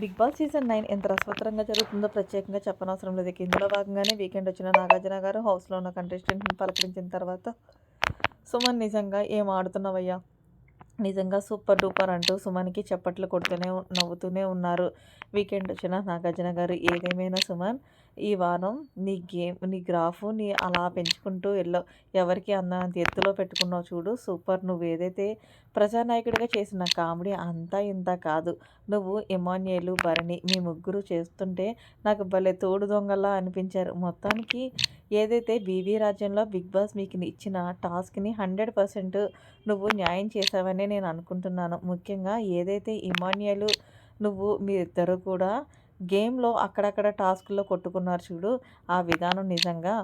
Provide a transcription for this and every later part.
Big boss season nine ఎంత రసవత్తరంగా జరుగుతుందో ప్రత్యేకంగా చెప్పనవసరం లేదు. ఇందులో భాగంగానే వీకెండ్ వచ్చిన నాగార్జున గారు హౌస్లో ఉన్న కంటెస్టెంట్ని పలకరించిన తర్వాత సుమన్ నిజంగా ఏం ఆడుతున్నావయ్యా? నిజంగా సూపర్ డూపర్ అంటూ సుమన్కి చప్పట్లు కొడుతూనే నవ్వుతూనే ఉన్నారు. వీకెండ్ వచ్చిన నాగార్జున గారు ఏదేమైనా సుమన్ ఈ వారం నీ గేమ్ నీ గ్రాఫ్ నీ అలా పెంచుకుంటూ వెళ్ళావు ఎవరికి అందంత ఎత్తులో పెట్టుకున్నావు చూడు సూపర్. నువ్వు ఏదైతే ప్రజానాయకుడిగా చేసిన కామెడీ అంతా ఇంత కాదు. నువ్వు ఎమాన్యుయలు భరణి మీ ముగ్గురు చేస్తుంటే నాకు భలే తోడు దొంగలా అనిపించారు. మొత్తానికి ఏదైతే బీవీ రాజ్యంలో బిగ్ బాస్ మీకు ఇచ్చిన టాస్క్ని హండ్రెడ్ పర్సెంట్ నువ్వు న్యాయం చేసావని నేను అనుకుంటున్నాను. ముఖ్యంగా ఏదైతే ఇమాన్యుయలు నువ్వు మీరిద్దరు కూడా గేమ్లో అక్కడక్కడ టాస్క్లో కొట్టుకున్నారు చూడు. ఆ విధానం నిజంగా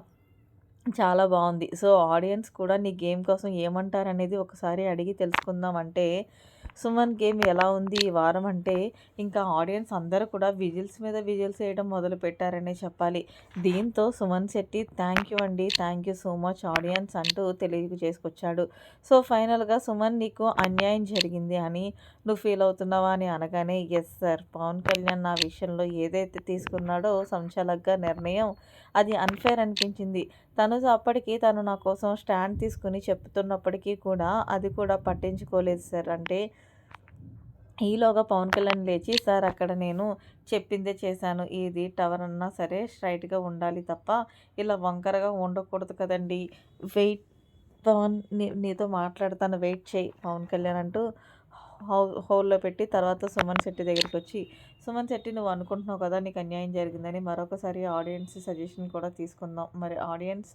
చాలా బాగుంది సో ఆడియన్స్ కూడా నీ గేమ్ కోసం ఏమంటారు అనేది ఒకసారి అడిగి తెలుసుకుందాం. అంటే సుమన్ గేమ్ ఎలా ఉంది ఈ వారం అంటే ఇంకా ఆడియన్స్ అందరూ కూడా విజిల్స్ మీద విజిల్స్ వేయడం మొదలు పెట్టారనే చెప్పాలి. దీంతో సుమన్ శెట్టి థ్యాంక్ యూ అండి thank you so much audience అంటూ తెలియజేసుకొచ్చాడు సో ఫైనల్గా సుమన్ నీకు అన్యాయం జరిగింది అని నువ్వు ఫీల్ అవుతున్నావా అని అనగానే ఎస్ సార్ పవన్ కళ్యాణ్ నా విషయంలో ఏదైతే తీసుకున్నాడో సంచాలకగా నిర్ణయం అది అన్ఫేర్ అనిపించింది. తనుజ అప్పటికి తను నా కోసం స్టాండ్ తీసుకుని చెప్తున్నప్పటికీ కూడా అది కూడా పట్టించుకోలేదు సార్. అంటే ఈలోగా పవన్ కళ్యాణ్ లేచి సార్ అక్కడ నేను చెప్పిందే చేశాను. ఇది టవర్ అన్నా సరే స్ట్రైట్గా ఉండాలి తప్ప ఇలా వంకరగా ఉండకూడదు కదండి. వెయిట్ పవన్ నీ నీతో మాట్లాడతాను. వెయిట్ చేయి పవన్ కళ్యాణ్ అంటూ హౌ హౌల్లో పెట్టి తర్వాత సుమన్ శెట్టి దగ్గరికి వచ్చి సుమన్ శెట్టి నువ్వు అనుకుంటున్నావు కదా నీకు అన్యాయం జరిగిందని మరొకసారి ఆడియన్స్ సజెషన్ కూడా తీసుకుందాం. మరి ఆడియన్స్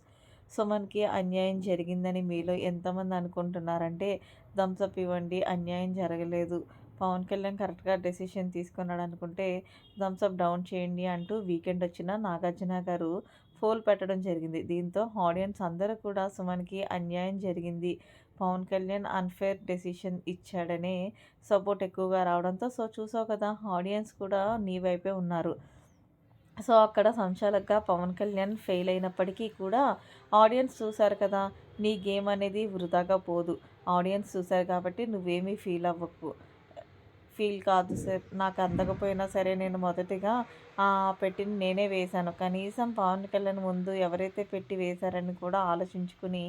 సుమన్కి అన్యాయం జరిగిందని మీలో ఎంతమంది అనుకుంటున్నారంటే థమ్స్అప్ ఇవ్వండి అన్యాయం జరగలేదు. పవన్ కళ్యాణ్ కరెక్ట్గా డెసిషన్ తీసుకున్నాడు అనుకుంటే థమ్స్అప్ డౌన్ చేయండి అంటూ వీకెండ్ వచ్చిన నాగార్జున గారు ఫోల్ పెట్టడం జరిగింది. దీంతో ఆడియన్స్ అందరూ కూడా సుమన్కి అన్యాయం జరిగింది. పవన్ కళ్యాణ్ అన్ఫేర్ డెసిషన్ ఇచ్చాడనే సపోర్ట్ ఎక్కువగా రావడంతో సో చూసావు కదా ఆడియన్స్ కూడా నీ వైపే ఉన్నారు. సో అక్కడ సంచాలకుగా పవన్ కళ్యాణ్ ఫెయిల్ అయినప్పటికీ కూడా ఆడియన్స్ చూశారు కదా నీ గేమ్ అనేది వృధాగా పోదు. ఆడియన్స్ చూశారు కాబట్టి నువ్వేమీ ఫీల్ అవ్వకు. ఫీల్ కాదు సార్ నాకు అందకపోయినా సరే నేను మొదటిగా పెట్టిన నేనే వేశాను. కనీసం పవన్ కళ్యాణ్ ముందు ఎవరైతే పెట్టి వేశారని కూడా ఆలోచించుకుని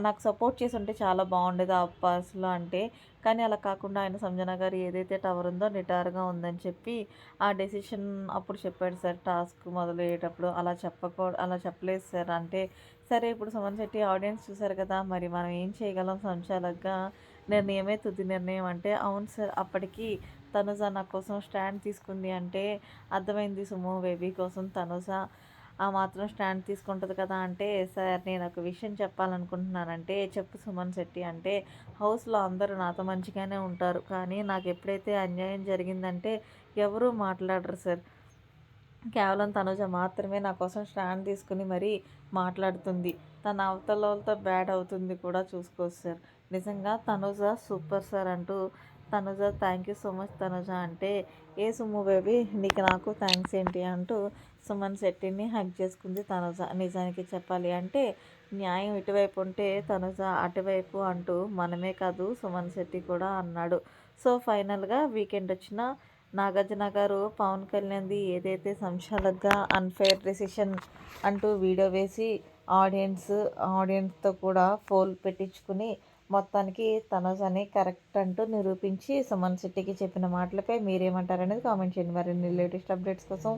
నాకు సపోర్ట్ చేసి ఉంటే చాలా బాగుండేది ఆ పర్స్లో అంటే. కానీ అలా కాకుండా ఆయన సంజన గారు ఏదైతే టవర్ ఉందో నిటారుగా ఉందని చెప్పి ఆ డెసిషన్ అప్పుడు చెప్పాడు సార్ టాస్క్ మొదలయ్యేటప్పుడు అలా చెప్పకూ అలా చెప్పలేదు సార్. అంటే సరే ఇప్పుడు సుమన్ శెట్టి ఆడియన్స్ చూసారు కదా మరి మనం ఏం చేయగలం సంచాలకుగా నిర్ణయమే తుది నిర్ణయం అంటే అవును సార్ అప్పటికి తనుజ నా కోసం స్టాండ్ తీసుకుంది అంటే అర్థమైంది సుమో బేబీ కోసం తనుజ ఆ మాత్రం స్టాండ్ తీసుకుంటుంది కదా అంటే సార్ నేను ఒక విషయం చెప్పాలనుకుంటున్నానంటే చెప్పు సుమన్ శెట్టి అంటే హౌస్లో అందరూ నాతో మంచిగానే ఉంటారు. కానీ నాకు ఎప్పుడైతే అన్యాయం జరిగిందంటే ఎవరూ మాట్లాడరు సార్. కేవలం తనుజ మాత్రమే నా కోసం స్టాండ్ తీసుకుని మరీ మాట్లాడుతుంది. తన అవతలతో బ్యాడ్ అవుతుంది కూడా చూసుకోవచ్చు సార్. నిజంగా తనుజ సూపర్ సార్ అంటూ Tanuja thank you so much Tanuja. అంటే ఏ సుమ్ము బేబీ నీకు నాకు థ్యాంక్స్ ఏంటి? అంటూ సుమన్ శెట్టిని హక్ చేసుకుంది తనుజ. నిజానికి చెప్పాలి అంటే న్యాయం ఇటువైపు ఉంటే తనుజ అటువైపు అంటూ మనమే కాదు సుమన్ శెట్టి కూడా అన్నాడు. సో ఫైనల్గా వీకెండ్ వచ్చిన నాగార్జున గారు పవన్ కళ్యాణ్ది ఏదైతే సంశాలకుగా అన్ఫేర్ డెసిషన్ అంటూ వీడియో వేసి ఆడియన్స్ ఆడియన్స్తో కూడా ఫోల్ పెట్టించుకుని మొత్తానికి తనోజ్ అని కరెక్ట్ అంటూ నిరూపించి సుమన్ శెట్టికి చెప్పిన మాటలపై మీరేమంటారు అనేది కామెంట్ చేయండి. మరిన్ని లేటెస్ట్ అప్డేట్స్ కోసం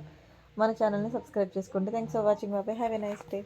మన ఛానల్ని సబ్స్క్రైబ్ చేసుకోండి. థ్యాంక్స్ ఫర్ వాచింగ్ బాబాయ్ హ్యావ్ ఎ నైస్ డే